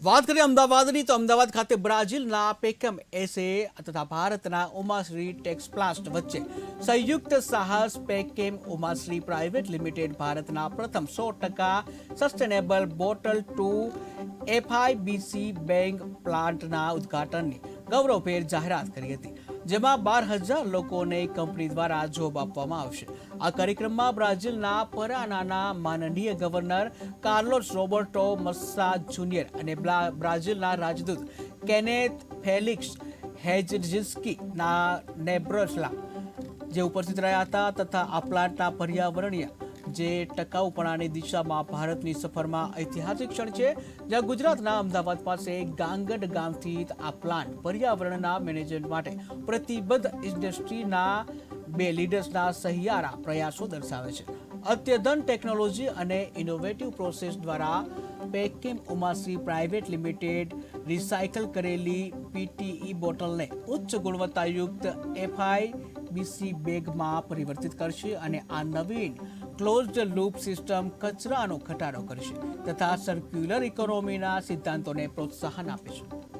વાત કરીએ અમદાવાદની, તો અમદાવાદ ખાતે બ્રાઝિલના પેકમ એસે તથા ભારતના ઉમાશ્રી ટેક્સપ્લાસ્ટ વચ્ચે સંયુક્ત સાહસ પેકેમ ઉમાશ્રી પ્રાઇવેટ લિમિટેડ ભારતના પ્રથમ સો ટકા sustainable bottle to FIBC bank પ્લાન્ટના ઉદ્ઘાટનની ગૌરવભેર જાહેરાત કરી હતી, જેમાં બાર હજાર લોકોને કંપની દ્વારા જોબ આપવામાં આવશે. આ કાર્યક્રમમાં બ્રાઝિલના પરાનાના માનનીય governor Carlos Roberto Massa junior અને બ્રા- બ્રાઝિલના રાજદૂત કેનેથ ફેલિક્સ હેજિસ્કીના નેબ્રસલા, જે ઉપસ્થિત રહ્યા હતા તથા આ પ્લાન્ટના પર્યાવરણીય જે ટકાઉપણાની દિશામાં ભારતની સફરમાં ઐતિહાસિક ક્ષણ છે, જ્યાં ગુજરાતના અમદાવાદ પાસે ગાંગડ ગામથી આ પ્લાન્ટ પર્યાવરણના મેનેજમેન્ટ માટે પ્રતિબદ્ધ ઇન્ડસ્ટ્રીના બે લીડર્સના સહિયારા પ્રયાસો દર્શાવે છે. અત્યધન ટેકનોલોજી અને ઇનોવેટિવ પ્રોસેસ દ્વારા Pakem Umashree private limited recycle કરેલી પીટીઈ બોટલને ઉચ્ચ ગુણવત્તાયુક્ત એફઆઈ બીસી બેગમાં પરિવર્તિત કરશે અને આ નવીન ક્લોઝડ લૂપ સિસ્ટમ કચરાનો ઘટાડો કરશે તથા સર્ક્યુલર ઇકોનોમીના સિદ્ધાંતોને પ્રોત્સાહન આપે છે.